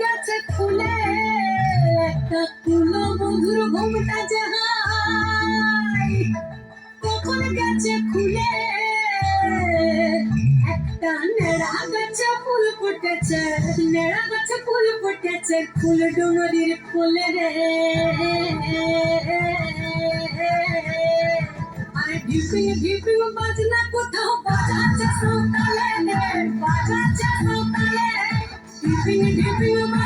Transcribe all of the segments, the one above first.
গেছে খুলে একটা ঘুমটা যাহাই কখন একটা নেড়া গাছে ফুল ফুটেছে, নেড়া গাছে ফুল ফুটেছে, ফুল ডুঙরির ফুল রে। আরে ঢিপিং ঢিপিং বাজনা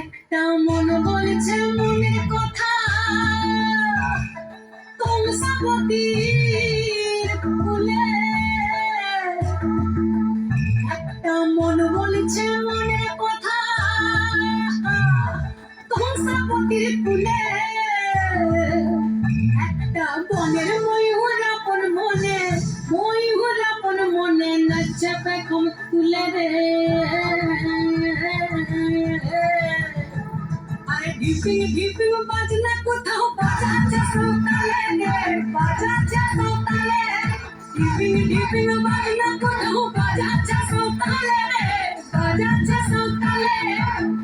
একটা মন বলছে মনের কথা। আরে ঢিপিং ঢিপিং বাজনা কোথাও বাজাচ্ছে সৌতালে রে বাজাচ্ছে সৌতালে ঢিপিং ঢিপিং বাজনা কোথাও বাজাচ্ছে সৌতালে রে বাজাচ্ছে সৌতালে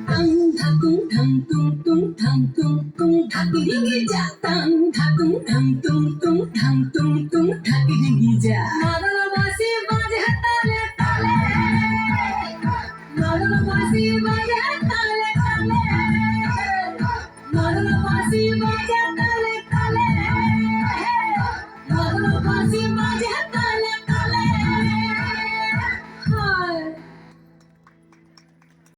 টং ধাতুং ধাম তুং তুং ধাম তুং তুং ধাকি রিঙ্গি যা টং ধাতুং ধাম তুং তুং ধাম তুং